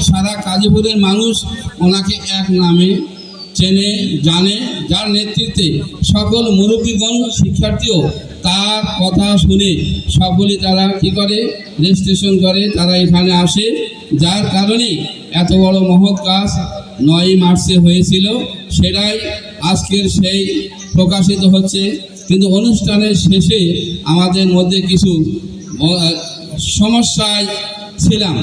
সারা কাজীপুরের মানুষ ওনাকে এক নামে চেনে, জানে, যার নেতৃত্বে সকল মুরব্বীগণ, শিক্ষার্থীও তার কথা শুনে সকলে তারা কি করে? রেজিস্ট্রেশন করে, তারা এখানে আসে। যার কারণে এত বড় মহৎ কাজ নয় মার্চে হয়েছিল। সেটাই আজকের সেই প্রকাশিত হচ্ছে। কিন্তু অনুষ্ঠানের শেষে আমাদের মধ্যে কিছু সমস্যায় ছিলাম,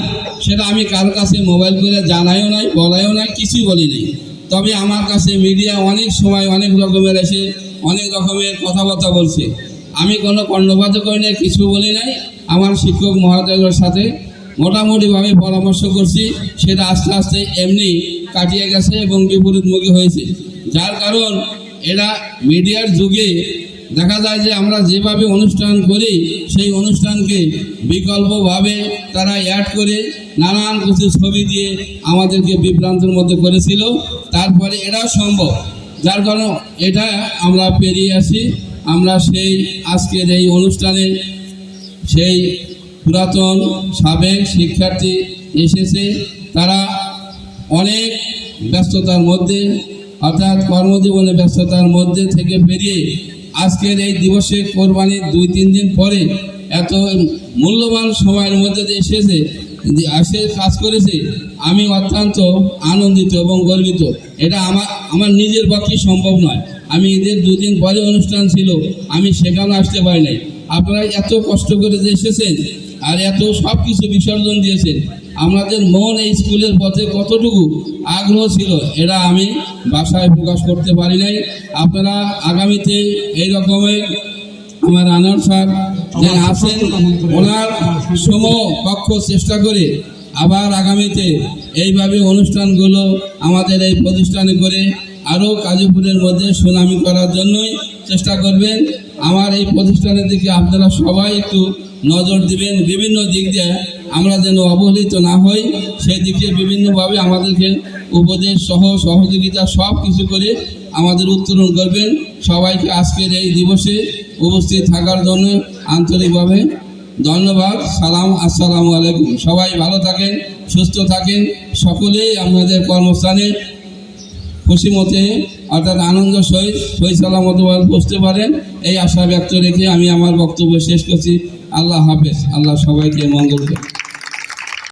সেটা আমি কারও কাছে মোবাইল করে জানাইও নাই, বলাইও নাই, কিছুই বলি নাই। তবে আমার কাছে মিডিয়া অনেক সময় অনেক রকমের এসে অনেক রকমের কথাবার্তা বলছে। আমি কোনো কর্ণপাত করি নাই, কিছু বলি নাই। আমার শিক্ষক মহোদয়ের সাথে মোটামুটিভাবে পরামর্শ করছি, সেটা আস্তে আস্তে এমনি কাটিয়ে গেছে এবং বিপরীতমুখী হয়েছে। যার কারণ, এরা মিডিয়ার যুগে দেখা যায় যে আমরা যেভাবে অনুষ্ঠান করি, সেই অনুষ্ঠানকে বিকল্পভাবে তারা অ্যাড করে নানান কিছু ছবি দিয়ে আমাদেরকে বিভ্রান্তের মধ্যে করেছিল। তারপরে এটাও সম্ভব। যার কারণে এটা আমরা পেরিয়ে আসি। আমরা সেই আজকের এই অনুষ্ঠানে সেই পুরাতন সাবেক শিক্ষার্থী এসেছে। তারা অনেক ব্যস্ততার মধ্যে, অর্থাৎ কর্মজীবনে ব্যস্ততার মধ্যে থেকে বেরিয়ে আজকের এই দিবসে কোরবানির দুই, তিন দিন পরে এত মূল্যবান সময়ের মধ্যে দিয়ে এসেছে, যে আসে কাজ করেছে, আমি অত্যন্ত আনন্দিত এবং গর্বিত। এটা আমার আমার নিজের পক্ষে সম্ভব নয়। আমি ঈদের দুদিন পরে অনুষ্ঠান ছিল, আমি সেখানে আসতে পারি নাই। আপনারা এত কষ্ট করে যে এসেছেন, আর এত সব কিছু বিসর্জন দিয়েছেন আমাদের মন এই স্কুলের পথে কতটুকু আগ্রহ ছিল এটা আমি বাসায় প্রকাশ করতে পারি নাই। আপনারা আগামীতে এই রকমের আমার আনার স্যার যে আসেন ওনার সম কক্ষ চেষ্টা করে আবার আগামীতে এইভাবে অনুষ্ঠানগুলো আমাদের এই প্রতিষ্ঠানে করে আরও কাজীপুরের মধ্যে সুনামি করার জন্যই চেষ্টা করবেন। আমার এই প্রতিষ্ঠানের দিকে আপনারা সবাই একটু নজর দিবেন। বিভিন্ন দিক দিয়ে আমরা যেন অবহেলিত না হই, সেই দিকে বিভিন্নভাবে আমাদেরকে উপদেশ সহ সহযোগিতা সব কিছু করে আমাদের উত্তরণ করবেন। সবাইকে আজকের এই দিবসে উপস্থিত থাকার জন্য আন্তরিকভাবে ধন্যবাদ, সালাম, আসসালামু আলাইকুম। সবাই ভালো থাকেন, সুস্থ থাকেন। সকলেই আমাদের কর্মস্থানে খুশি মতে অর্থাৎ আনন্দ সহিত সহি সালামত বসতে পারেন। এই আশা ব্যক্ত রেখে আমি আমার বক্তব্য শেষ করছি। আল্লাহ হাফেজ। আল্লাহ সবাইকে মঙ্গল